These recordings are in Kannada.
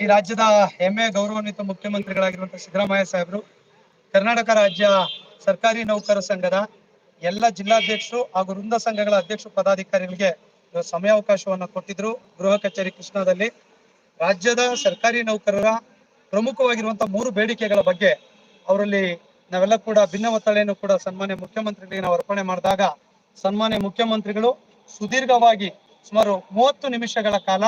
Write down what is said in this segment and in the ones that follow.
ಈ ರಾಜ್ಯದ ಹೆಮ್ಮೆ ಗೌರವಾನ್ವಿತ ಮುಖ್ಯಮಂತ್ರಿಗಳಾಗಿರುವಂತಹ ಸಿದ್ದರಾಮಯ್ಯ ಸಾಹೇಬರು, ಕರ್ನಾಟಕ ರಾಜ್ಯ ಸರ್ಕಾರಿ ನೌಕರ ಸಂಘದ ಎಲ್ಲ ಜಿಲ್ಲಾಧ್ಯಕ್ಷರು ಹಾಗೂ ವೃಂದ ಸಂಘಗಳ ಅಧ್ಯಕ್ಷ ಪದಾಧಿಕಾರಿಗಳಿಗೆ ಸಮಯಾವಕಾಶವನ್ನು ಕೊಟ್ಟಿದ್ರು ಗೃಹ ಕಚೇರಿ ಕೃಷ್ಣಾದಲ್ಲಿ. ರಾಜ್ಯದ ಸರ್ಕಾರಿ ನೌಕರರ ಪ್ರಮುಖವಾಗಿರುವಂತಹ ಮೂರು ಬೇಡಿಕೆಗಳ ಬಗ್ಗೆ ಅವರಲ್ಲಿ ನಾವೆಲ್ಲ ಕೂಡ ಭಿನ್ನ ಒತ್ತಳೆಯನ್ನು ಕೂಡ ಸನ್ಮಾನ್ಯ ಮುಖ್ಯಮಂತ್ರಿಗಳಿಗೆ ನಾವು ಅರ್ಪಣೆ ಮಾಡಿದಾಗ ಸನ್ಮಾನ್ಯ ಮುಖ್ಯಮಂತ್ರಿಗಳು ಸುದೀರ್ಘವಾಗಿ ಸುಮಾರು ಮೂವತ್ತು ನಿಮಿಷಗಳ ಕಾಲ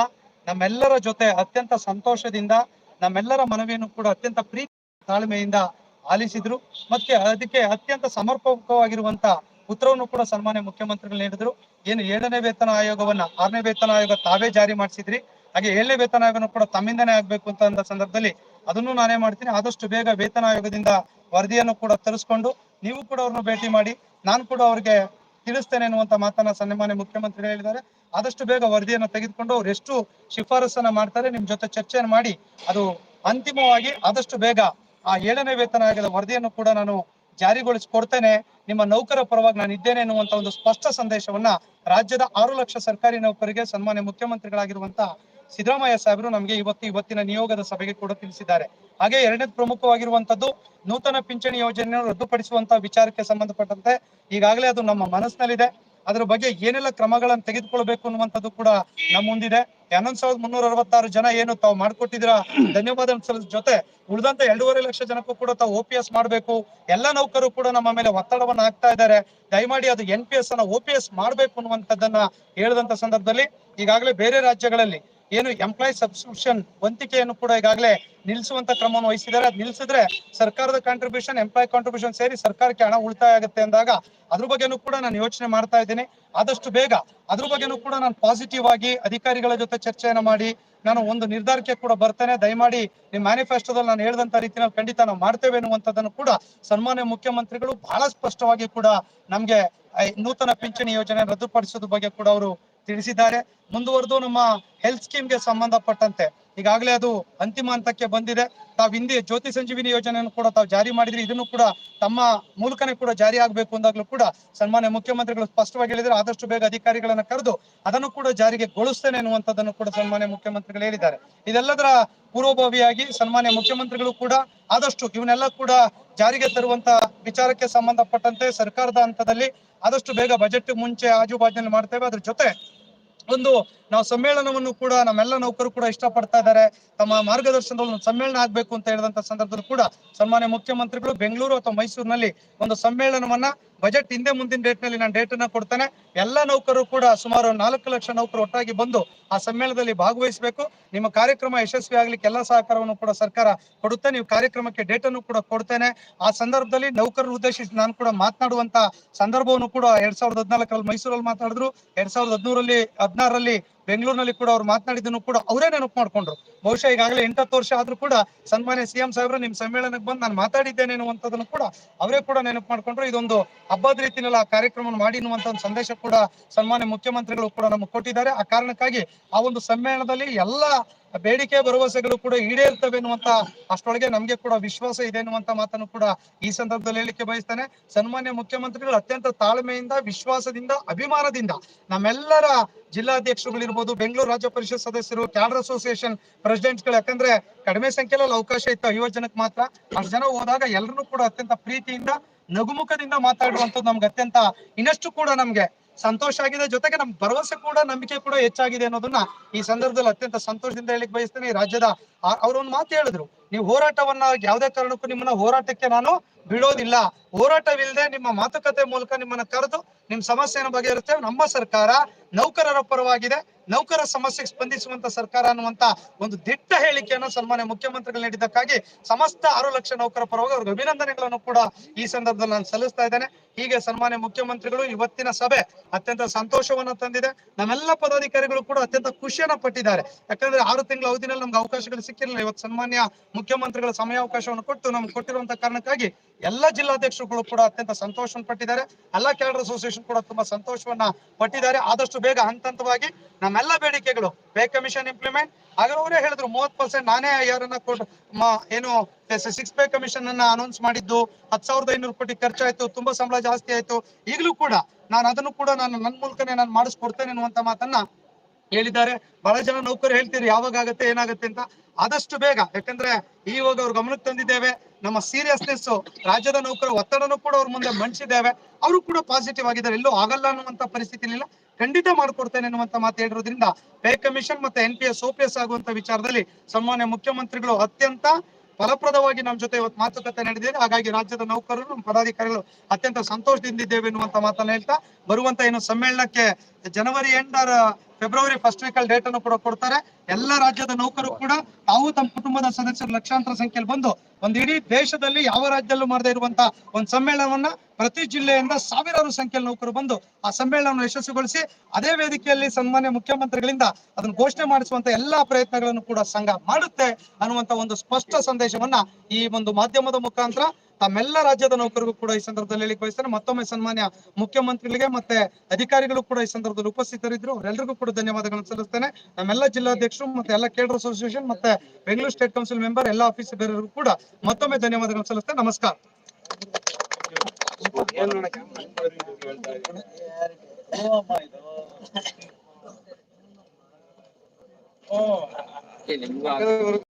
ನಮ್ಮೆಲ್ಲರ ಜೊತೆ ಅತ್ಯಂತ ಸಂತೋಷದಿಂದ, ನಮ್ಮೆಲ್ಲರ ಮನವಿಯನ್ನು ಕೂಡ ಅತ್ಯಂತ ಪ್ರೀತಿ ತಾಳ್ಮೆಯಿಂದ ಆಲಿಸಿದ್ರು. ಮತ್ತೆ ಅದಕ್ಕೆ ಅತ್ಯಂತ ಸಮರ್ಪಕವಾಗಿರುವಂತ ಉತ್ತರವನ್ನು ಕೂಡ ಸನ್ಮಾನ್ಯ ಮುಖ್ಯಮಂತ್ರಿಗಳು ನೀಡಿದ್ರು. ಏನು ಏಳನೇ ವೇತನ ಆಯೋಗವನ್ನ ಆರನೇ ವೇತನ ಆಯೋಗ ತಾವೇ ಜಾರಿ ಮಾಡಿಸಿದ್ರಿ. ಹಾಗೆ ಏಳನೇ ವೇತನ ಆಯೋಗನು ಕೂಡ ತಮ್ಮಿಂದನೇ ಆಗ್ಬೇಕು ಅಂತ ಅಂದ ಸಂದರ್ಭದಲ್ಲಿ ಅದನ್ನು ನಾನೇ ಮಾಡ್ತೀನಿ. ಆದಷ್ಟು ಬೇಗ ವೇತನ ಆಯೋಗದಿಂದ ವರದಿಯನ್ನು ಕೂಡ ತರಿಸ್ಕೊಂಡು ನೀವು ಕೂಡ ಅವ್ರನ್ನ ಭೇಟಿ ಮಾಡಿ, ನಾನು ಕೂಡ ಅವ್ರಿಗೆ ತಿಳಿಸ್ತೇನೆ ಅನ್ನುವಂತ ಮಾತನ್ನ ಸನ್ಮಾನ್ಯ ಮುಖ್ಯಮಂತ್ರಿ ಹೇಳಿದ್ದಾರೆ. ಆದಷ್ಟು ಬೇಗ ವರದಿಯನ್ನು ತೆಗೆದುಕೊಂಡು ಅವ್ರು ಎಷ್ಟು ಶಿಫಾರಸನ್ನ ಮಾಡ್ತಾರೆ ನಿಮ್ ಜೊತೆ ಚರ್ಚೆಯನ್ನು ಮಾಡಿ ಅದು ಅಂತಿಮವಾಗಿ ಆದಷ್ಟು ಬೇಗ ಆ ಏಳನೇ ವೇತನ ಆಗಿದ ವರದಿಯನ್ನು ಕೂಡ ನಾನು ಜಾರಿಗೊಳಿಸಿ ಕೊಡ್ತೇನೆ ನಿಮ್ಮ ನೌಕರ ಪರವಾಗಿ ನಾನು ಇದ್ದೇನೆ ಎನ್ನುವಂತ ಒಂದು ಸ್ಪಷ್ಟ ಸಂದೇಶವನ್ನ ರಾಜ್ಯದ ಆರು ಲಕ್ಷ ಸರ್ಕಾರಿ ನೌಕರಿಗೆ ಸನ್ಮಾನ್ಯ ಮುಖ್ಯಮಂತ್ರಿಗಳಾಗಿರುವಂತ ಸಿದ್ದರಾಮಯ್ಯ ಸಾಹೇಬರು ನಮಗೆ ಇವತ್ತು ಇವತ್ತಿನ ನಿಯೋಗದ ಸಭೆಗೆ ಕೂಡ ತಿಳಿಸಿದ್ದಾರೆ. ಹಾಗೆ ಎರಡನೇ ಪ್ರಮುಖವಾಗಿರುವಂತದ್ದು ನೂತನ ಪಿಂಚಣಿ ಯೋಜನೆಯನ್ನು ರದ್ದುಪಡಿಸುವಂತ ವಿಚಾರಕ್ಕೆ ಸಂಬಂಧಪಟ್ಟಂತೆ ಈಗಾಗಲೇ ಅದು ನಮ್ಮ ಮನಸ್ಸಿನಲ್ಲಿದೆ. ಅದರ ಬಗ್ಗೆ ಏನೆಲ್ಲ ಕ್ರಮಗಳನ್ನು ತೆಗೆದುಕೊಳ್ಬೇಕು ಅನ್ನುವಂಥದ್ದು ಕೂಡ ನಮ್ಮ ಮುಂದಿದೆ. ಹನ್ನೊಂದು ಸಾವಿರದ ಮುನ್ನೂರ ಅರವತ್ತಾರು ಜನ ಏನು ತಾವು ಮಾಡ್ಕೊಟ್ಟಿದ್ರ ಧನ್ಯವಾದ ಜೊತೆ ಉಳಿದಂತ ಎರಡೂವರೆ ಲಕ್ಷ ಜನಕ್ಕೂ ಕೂಡ ತಾವು ಪಿ ಎಸ್ ಮಾಡಬೇಕು. ಎಲ್ಲ ನೌಕರು ಕೂಡ ನಮ್ಮ ಮೇಲೆ ಒತ್ತಡವನ್ನ ಹಾಕ್ತಾ ಇದ್ದಾರೆ. ದಯಮಾಡಿ ಅದು ಎನ್ ಪಿ ಎಸ್ ಅನ್ನ ಪಿ ಎಸ್ ಮಾಡ್ಬೇಕು ಅನ್ನುವಂಥದ್ದನ್ನ ಹೇಳಿದಂತ ಸಂದರ್ಭದಲ್ಲಿ ಈಗಾಗಲೇ ಬೇರೆ ರಾಜ್ಯಗಳಲ್ಲಿ ಏನು ಎಂಪ್ಲಾಯ್ ಸಬ್ಸ್ಕ್ರಿಪ್ಷನ್ ವಂತಿಕೆಯನ್ನು ಕೂಡ ಈಗಾಗಲೇ ನಿಲ್ಲಿಸುವಂತ ಕ್ರಮವನ್ನು ವಹಿಸಿದ್ದಾರೆ. ಅದು ನಿಲ್ಸಿದ್ರೆ ಸರ್ಕಾರದ ಕಾಂಟ್ರಿಬ್ಯೂಷನ್ ಎಂಪ್ಲಾಯ್ ಕಾಂಟ್ರಿಬ್ಯೂಷನ್ ಸೇರಿ ಸರ್ಕಾರಕ್ಕೆ ಹಣ ಉಳಿತಾಯ ಆಗುತ್ತೆ ಅಂದಾಗ ಅದ್ರ ಬಗ್ಗೆನೂ ಕೂಡ ನಾನು ಯೋಚನೆ ಮಾಡ್ತಾ ಇದ್ದೀನಿ. ಆದಷ್ಟು ಬೇಗ ಅದ್ರ ಬಗ್ಗೆನೂ ಕೂಡ ನಾನು ಪಾಸಿಟಿವ್ ಆಗಿ ಅಧಿಕಾರಿಗಳ ಜೊತೆ ಚರ್ಚೆಯನ್ನು ಮಾಡಿ ನಾನು ಒಂದು ನಿರ್ಧಾರಕ್ಕೆ ಕೂಡ ಬರ್ತೇನೆ. ದಯಮಾಡಿ ನಿಮ್ಮ ಮ್ಯಾನಿಫೆಸ್ಟೋದಲ್ಲಿ ನಾನು ಹೇಳಿದಂತ ರೀತಿಯಲ್ಲಿ ಖಂಡಿತ ನಾವು ಮಾಡ್ತೇವೆ ಎನ್ನುವಂಥದ್ದನ್ನು ಕೂಡ ಸನ್ಮಾನ್ಯ ಮುಖ್ಯಮಂತ್ರಿಗಳು ಬಹಳ ಸ್ಪಷ್ಟವಾಗಿ ಕೂಡ ನಮ್ಗೆ ನೂತನ ಪಿಂಚಣಿ ಯೋಜನೆ ರದ್ದುಪಡಿಸೋದ್ರ ಬಗ್ಗೆ ಕೂಡ ಅವರು ತಿಳಿಸಿದ್ದಾರೆ. ಮುಂದುವರೆದು ನಮ್ಮ ಹೆಲ್ತ್ ಸ್ಕೀಮ್ಗೆ ಸಂಬಂಧಪಟ್ಟಂತೆ ಈಗಾಗಲೇ ಅದು ಅಂತಿಮ ಹಂತಕ್ಕೆ ಬಂದಿದೆ. ತಾವು ಹಿಂದೆ ಜ್ಯೋತಿ ಸಂಜೀವಿನಿ ಯೋಜನೆಯನ್ನು ಕೂಡ ತಾವು ಜಾರಿ ಮಾಡಿದ್ರೆ. ಇದನ್ನು ಕೂಡ ತಮ್ಮ ಮೂಲಕನೇ ಕೂಡ ಜಾರಿ ಆಗ್ಬೇಕು ಅಂದಾಗ್ಲೂ ಕೂಡ ಸನ್ಮಾನ್ಯ ಮುಖ್ಯಮಂತ್ರಿಗಳು ಸ್ಪಷ್ಟವಾಗಿ ಹೇಳಿದ್ರೆ ಆದಷ್ಟು ಬೇಗ ಅಧಿಕಾರಿಗಳನ್ನ ಕರೆದು ಅದನ್ನು ಕೂಡ ಜಾರಿಗೆ ಗೊಳಿಸ್ತೇನೆ ಅನ್ನುವಂಥದ್ದನ್ನು ಕೂಡ ಸನ್ಮಾನ್ಯ ಮುಖ್ಯಮಂತ್ರಿಗಳು ಹೇಳಿದ್ದಾರೆ. ಇದೆಲ್ಲದರ ಪೂರ್ವಭಾವಿಯಾಗಿ ಸನ್ಮಾನ್ಯ ಮುಖ್ಯಮಂತ್ರಿಗಳು ಕೂಡ ಆದಷ್ಟು ಇವನ್ನೆಲ್ಲ ಕೂಡ ಜಾರಿಗೆ ತರುವಂತ ವಿಚಾರಕ್ಕೆ ಸಂಬಂಧಪಟ್ಟಂತೆ ಸರ್ಕಾರದ ಹಂತದಲ್ಲಿ ಆದಷ್ಟು ಬೇಗ ಬಜೆಟ್ ಮುಂಚೆ ಆಜುಬಾಜಿನಲ್ಲಿ ಮಾಡ್ತೇವೆ. ಅದ್ರ ಜೊತೆ ಒಂದು ನಾವು ಸಮ್ಮೇಳನವನ್ನು ಕೂಡ ನಮ್ಮೆಲ್ಲ ನೌಕರು ಕೂಡ ಇಷ್ಟಪಡ್ತಾ ಇದ್ದಾರೆ. ತಮ್ಮ ಮಾರ್ಗದರ್ಶನದಲ್ಲಿ ಒಂದು ಸಮ್ಮೇಳನ ಆಗ್ಬೇಕು ಅಂತ ಹೇಳಿದಂತ ಸಂದರ್ಭದಲ್ಲಿ ಕೂಡ ಸನ್ಮಾನ್ಯ ಮುಖ್ಯಮಂತ್ರಿಗಳು ಬೆಂಗಳೂರು ಅಥವಾ ಮೈಸೂರಿನಲ್ಲಿ ಒಂದು ಸಮ್ಮೇಳನವನ್ನ ಬಜೆಟ್ ಹಿಂದೆ ಮುಂದಿನ ಡೇಟ್ನಲ್ಲಿ ನಾನು ಡೇಟ್ ಅನ್ನ ಕೊಡ್ತೇನೆ. ಎಲ್ಲ ನೌಕರರು ಕೂಡ ಸುಮಾರು ನಾಲ್ಕು ಲಕ್ಷ ನೌಕರು ಒಟ್ಟಾಗಿ ಬಂದು ಆ ಸಮ್ಮೇಳನದಲ್ಲಿ ಭಾಗವಹಿಸಬೇಕು. ನಿಮ್ಮ ಕಾರ್ಯಕ್ರಮ ಯಶಸ್ವಿ ಆಗ್ಲಿಕ್ಕೆ ಎಲ್ಲ ಸಹಕಾರವನ್ನು ಕೂಡ ಸರ್ಕಾರ ಕೊಡುತ್ತೆ. ನೀವು ಕಾರ್ಯಕ್ರಮಕ್ಕೆ ಡೇಟ್ ಅನ್ನು ಕೂಡ ಕೊಡ್ತೇನೆ. ಆ ಸಂದರ್ಭದಲ್ಲಿ ನೌಕರರು ಉದ್ದೇಶಿಸಿ ನಾನು ಕೂಡ ಮಾತನಾಡುವಂತ ಸಂದರ್ಭವನ್ನು ಕೂಡ ಎರಡ್ ಸಾವಿರದ ಹದಿನಾಲ್ಕರಲ್ಲಿ ಮೈಸೂರಲ್ಲಿ ಮಾತಾಡಿದ್ರು ಎರಡ್ ಸಾವಿರದ ಹದಿನೂರಲ್ಲಿ ಹದಿನಾರರಲ್ಲಿ ಬೆಂಗಳೂರಿನಲ್ಲಿ ಕೂಡ ಅವ್ರು ಮಾತನಾಡಿದ್ದನ್ನು ಕೂಡ ಅವರೇ ನೆನಪು ಮಾಡ್ಕೊಂಡ್ರು. ಬಹುಶಃ ಈಗಾಗಲೇ ಎಂಟತ್ತು ವರ್ಷ ಆದ್ರೂ ಕೂಡ ಸನ್ಮಾನ್ಯ ಸಿಎಂ ಸಾಹೇಬ್ರು ನಿಮ್ ಸಮ್ಮೇಳನಕ್ಕೆ ಬಂದು ನಾನು ಮಾತಾಡಿದ್ದೇನೆ ಅನ್ನುವಂಥದ್ದನ್ನು ಕೂಡ ಅವರೇ ಕೂಡ ನೆನಪು ಮಾಡ್ಕೊಂಡ್ರು. ಇದೊಂದು ಹಬ್ಬದ ರೀತಿಯಲ್ಲಿ ಆ ಕಾರ್ಯಕ್ರಮ ಮಾಡಿ ಅನ್ನುವಂಥ ಒಂದು ಸಂದೇಶ ಕೂಡ ಸನ್ಮಾನ್ಯ ಮುಖ್ಯಮಂತ್ರಿಗಳು ಕೂಡ ನಮಗೆ ಕೊಟ್ಟಿದ್ದಾರೆ. ಆ ಕಾರಣಕ್ಕಾಗಿ ಆ ಒಂದು ಸಮ್ಮೇಳನದಲ್ಲಿ ಎಲ್ಲ ಬೇಡಿಕೆ ಭರವಸೆಗಳು ಕೂಡ ಈಡೇರ್ತವೆ ಅನ್ನುವಂತ ಅಷ್ಟೊಳಗೆ ನಮ್ಗೆ ಕೂಡ ವಿಶ್ವಾಸ ಇದೆ ಅನ್ನುವಂತ ಮಾತನ್ನು ಕೂಡ ಈ ಸಂದರ್ಭದಲ್ಲಿ ಹೇಳಿಕೆ ಬಯಸ್ತಾನೆ. ಸನ್ಮಾನ್ಯ ಮುಖ್ಯಮಂತ್ರಿಗಳು ಅತ್ಯಂತ ತಾಳ್ಮೆಯಿಂದ, ವಿಶ್ವಾಸದಿಂದ, ಅಭಿಮಾನದಿಂದ ನಮ್ಮೆಲ್ಲರ ಜಿಲ್ಲಾಧ್ಯಕ್ಷರುಗಳಿರ್ಬೋದು, ಬೆಂಗಳೂರು ರಾಜ್ಯ ಪರಿಷತ್ ಸದಸ್ಯರು, ಕ್ಯಾಡರ್ ಅಸೋಸಿಯೇಷನ್ ಪ್ರೆಸಿಡೆಂಟ್ಗಳು ಯಾಕಂದ್ರೆ ಕಡಿಮೆ ಸಂಖ್ಯೆಯಲ್ಲಿ ಅವಕಾಶ ಇತ್ತು ಐವತ್ತು ಜನಕ್ಕೆ ಮಾತ್ರ. ಅಷ್ಟು ಜನ ಹೋದಾಗ ಎಲ್ಲರೂ ಕೂಡ ಅತ್ಯಂತ ಪ್ರೀತಿಯಿಂದ, ನಗುಮುಖದಿಂದ ಮಾತಾಡುವಂಥದ್ದು ನಮ್ಗೆ ಅತ್ಯಂತ ಇನ್ನಷ್ಟು ಕೂಡ ನಮ್ಗೆ ಸಂತೋಷ ಆಗಿದೆ. ಜೊತೆಗೆ ನಮ್ ಭರವಸೆ ಕೂಡ, ನಂಬಿಕೆ ಕೂಡ ಹೆಚ್ಚಾಗಿದೆ ಅನ್ನೋದನ್ನ ಈ ಸಂದರ್ಭದಲ್ಲಿ ಅತ್ಯಂತ ಸಂತೋಷದಿಂದ ಹೇಳಿಕ್ ಬಯಸ್ತೇನೆ. ಈ ರಾಜ್ಯದ ಅವ್ರ ಒಂದು ಮಾತು ಹೇಳಿದ್ರು. ನೀವು ಹೋರಾಟವನ್ನ, ಯಾವುದೇ ಕಾರಣಕ್ಕೂ ನಿಮ್ಮನ್ನ ಹೋರಾಟಕ್ಕೆ ನಾನು ಬಿಡೋದಿಲ್ಲ. ಹೋರಾಟವಿಲ್ಲದೆ ನಿಮ್ಮ ಮಾತುಕತೆ ಮೂಲಕ ನಿಮ್ಮನ್ನ ಕರೆದು ನಿಮ್ ಸಮಸ್ಯೆಯನ್ನು ಬಗೆಹರಿಸ್ತೇವೆ. ನಮ್ಮ ಸರ್ಕಾರ ನೌಕರರ ಪರವಾಗಿದೆ. ನೌಕರ ಸಮಸ್ಯೆಗೆ ಸ್ಪಂದಿಸುವಂತ ಸರ್ಕಾರ ಅನ್ನುವಂತ ಒಂದು ದಿಟ್ಟ ಹೇಳಿಕೆಯನ್ನು ಸನ್ಮಾನ್ಯ ಮುಖ್ಯಮಂತ್ರಿಗಳು ನೀಡಿದ್ದಕ್ಕಾಗಿ ಸಮಸ್ತ ಆರು ಲಕ್ಷ ನೌಕರ ಪರವಾಗಿ ಅವ್ರಿಗೆ ಅಭಿನಂದನೆಗಳನ್ನು ಕೂಡ ಈ ಸಂದರ್ಭದಲ್ಲಿ ನಾನು ಸಲ್ಲಿಸ್ತಾ ಇದ್ದೇನೆ. ಹೀಗೆ ಸನ್ಮಾನ್ಯ ಮುಖ್ಯಮಂತ್ರಿಗಳು ಇವತ್ತಿನ ಸಭೆ ಅತ್ಯಂತ ಸಂತೋಷವನ್ನ ತಂದಿದೆ. ನಮ್ಮೆಲ್ಲ ಪದಾಧಿಕಾರಿಗಳು ಕೂಡ ಅತ್ಯಂತ ಖುಷಿಯನ್ನ ಪಟ್ಟಿದ್ದಾರೆ. ಯಾಕಂದ್ರೆ ಆರು ತಿಂಗಳ ಅವಧಿನಲ್ಲಿ ನಮ್ಗೆ ಅವಕಾಶಗಳು ಸಿಕ್ಕಿರಲಿಲ್ಲ. ಇವತ್ತು ಸನ್ಮಾನ್ಯ ಮುಖ್ಯಮಂತ್ರಿಗಳ ಸಮಯಾವಕಾಶವನ್ನು ಕೊಟ್ಟು ನಮ್ಗೆ ಕೊಟ್ಟಿರುವಂತ ಕಾರಣಕ್ಕಾಗಿ ಎಲ್ಲ ಜಿಲ್ಲಾಧ್ಯಕ್ಷರುಗಳು ಕೂಡ ಅತ್ಯಂತ ಸಂತೋಷವನ್ನು ಪಟ್ಟಿದ್ದಾರೆ. ಎಲ್ಲ ಕ್ಯಾಡರ್ ಅಸೋಸಿಯೇಷನ್ ಕೂಡ ತುಂಬಾ ಸಂತೋಷವನ್ನ ಪಟ್ಟಿದ್ದಾರೆ. ಆದಷ್ಟು ಬೇಗ ಹಂತ ಹಂತವಾಗಿ ನಮ್ಮೆಲ್ಲ ಬೇಡಿಕೆಗಳು. ಪೇ ಕಮಿಷನ್ ಇಂಪ್ಲಿಮೆಂಟ್ ಹಾಗಾದ್ರೆ ಅವರೇ ಹೇಳಿದ್ರು ಮೂವತ್ ಪರ್ಸೆಂಟ್ ನಾನೇ ಯಾರನ್ನ ಕೊಟ್ಟು ಏನು ಸಿಕ್ಸ್ ಪೇ ಕಮಿಷನ್ ಅನ್ನ ಅನೌನ್ಸ್ ಮಾಡಿದ್ದು ಹತ್ ಸಾವಿರದ ಐನೂರು ಕೋಟಿ ಖರ್ಚಾಯ್ತು, ತುಂಬಾ ಸಂಬಳ ಜಾಸ್ತಿ ಆಯ್ತು. ಈಗಲೂ ಕೂಡ ನಾನು ಅದನ್ನು ಕೂಡ ನಾನು ನನ್ನ ಮೂಲಕನೇ ನಾನು ಮಾಡಿಸ್ಕೊಡ್ತೇನೆ ಅನ್ನುವಂತ ಮಾತನ್ನ ಹೇಳಿದ್ದಾರೆ. ಬಹಳ ಜನ ನೌಕರಿ ಹೇಳ್ತೀರಿ ಯಾವಾಗ ಆಗತ್ತೆ, ಏನಾಗುತ್ತೆ ಅಂತ. ಆದಷ್ಟು ಬೇಗ, ಯಾಕಂದ್ರೆ ಈವಾಗ ಅವ್ರ ಗಮನಕ್ಕೆ ತಂದಿದ್ದೇವೆ. ನಮ್ಮ ಸೀರಿಯಸ್ನೆಸ್ ರಾಜ್ಯದ ನೌಕರ ಒತ್ತಡನೂ ಕೂಡ ಅವ್ರ ಮುಂದೆ ಮಂಡಿಸಿದ್ದೇವೆ ಅವರು ಕೂಡ ಪಾಸಿಟಿವ್ ಆಗಿದ್ದಾರೆ. ಎಲ್ಲೂ ಆಗಲ್ಲ ಅನ್ನುವಂತ ಪರಿಸ್ಥಿತಿ ಇಲ್ಲ ಖಂಡಿತ ಮಾಡಿಕೊಡ್ತೇನೆ ಅನ್ನುವಂತ ಮಾತು ಹೇಳಿರೋದ್ರಿಂದ ಪೇ ಕಮಿಷನ್ ಮತ್ತೆ N P S O P S ಆಗುವಂತ ವಿಚಾರದಲ್ಲಿ ಸನ್ಮಾನ್ಯ ಮುಖ್ಯಮಂತ್ರಿಗಳು ಅತ್ಯಂತ ಫಲಪ್ರದವಾಗಿ ನಮ್ಮ ಜೊತೆ ಇವತ್ತು ಮಾತುಕತೆ ನಡೆದಿದೆ. ಹಾಗಾಗಿ ರಾಜ್ಯದ ನೌಕರರು ನಮ್ಮ ಪದಾಧಿಕಾರಿಗಳು ಅತ್ಯಂತ ಸಂತೋಷದಿಂದಿದ್ದೇವೆ ಎನ್ನುವಂತ ಮಾತನ್ನ ಹೇಳ್ತಾ ಬರುವಂತ ಏನು ಸಮ್ಮೇಳನಕ್ಕೆ January end February first week ಅಲ್ಲಿ ಡೇಟ್ ಅನ್ನು ಕೂಡ ಕೊಡ್ತಾರೆ. ಎಲ್ಲ ರಾಜ್ಯದ ನೌಕರು ಕೂಡ ತಾವು ತಮ್ಮ ಕುಟುಂಬದ ಸದಸ್ಯರು ಲಕ್ಷಾಂತರ ಸಂಖ್ಯೆಯಲ್ಲಿ ಬಂದು ಒಂದು ಇಡೀ ದೇಶದಲ್ಲಿ ಯಾವ ರಾಜ್ಯದಲ್ಲೂ ಮಾಡದೇ ಇರುವಂತಹ ಒಂದು ಸಮ್ಮೇಳನವನ್ನ ಪ್ರತಿ ಜಿಲ್ಲೆಯಿಂದ ಸಾವಿರಾರು ಸಂಖ್ಯೆಯಲ್ಲಿ ನೌಕರು ಬಂದು ಆ ಸಮ್ಮೇಳನವನ್ನು ಯಶಸ್ವಿಗೊಳಿಸಿ, ಅದೇ ವೇದಿಕೆಯಲ್ಲಿ ಸನ್ಮಾನ್ಯ ಮುಖ್ಯಮಂತ್ರಿಗಳಿಂದ ಅದನ್ನು ಘೋಷಣೆ ಮಾಡಿಸುವಂತ ಎಲ್ಲಾ ಪ್ರಯತ್ನಗಳನ್ನು ಕೂಡ ಸಂಘ ಮಾಡುತ್ತೆ ಅನ್ನುವಂತ ಒಂದು ಸ್ಪಷ್ಟ ಸಂದೇಶವನ್ನ ಈ ಒಂದು ಮಾಧ್ಯಮದ ಮುಖಾಂತರ ತಮ್ಮೆಲ್ಲ ರಾಜ್ಯದ ನೌಕರಿಗೂ ಕೂಡ ಈ ಸಂದರ್ಭದಲ್ಲಿ ಹೇಳಿಕ್ ಬಯಸ್ತೇನೆ ಮತ್ತೊಮ್ಮೆ ಸನ್ಮಾನ್ಯ ಮುಖ್ಯಮಂತ್ರಿಗಳಿಗೆ ಮತ್ತೆ ಅಧಿಕಾರಿಗಳು ಕೂಡ ಈ ಸಂದರ್ಭದಲ್ಲಿ ಉಪಸ್ಥಿತರಿದ್ರು ಅವರೆಲ್ಲರಿಗೂ ಕೂಡ ಧನ್ಯವಾದಗಳನ್ನು ಸಲ್ಲಿಸ್ತೇನೆ. ನಮ್ಮೆಲ್ಲ ಜಿಲ್ಲಾಧ್ಯಕ್ಷರು ಮತ್ತೆ ಎಲ್ಲ ಕೇಡರ್ ಅಸೋಸಿಯೇಷನ್ ಮತ್ತೆ ಬೆಂಗಳೂರು ಸ್ಟೇಟ್ ಕೌನ್ಸಿಲ್ ಮೆಂಬರ್, ಎಲ್ಲ ಆಫೀಸ್ ಬೇರೆಯವರು ಕೂಡ ಮತ್ತೊಮ್ಮೆ ಧನ್ಯವಾದಗಳನ್ನು ಸಲ್ಲಿಸ್ತೇನೆ. ನಮಸ್ಕಾರ. ನಿಮ್ಗೂ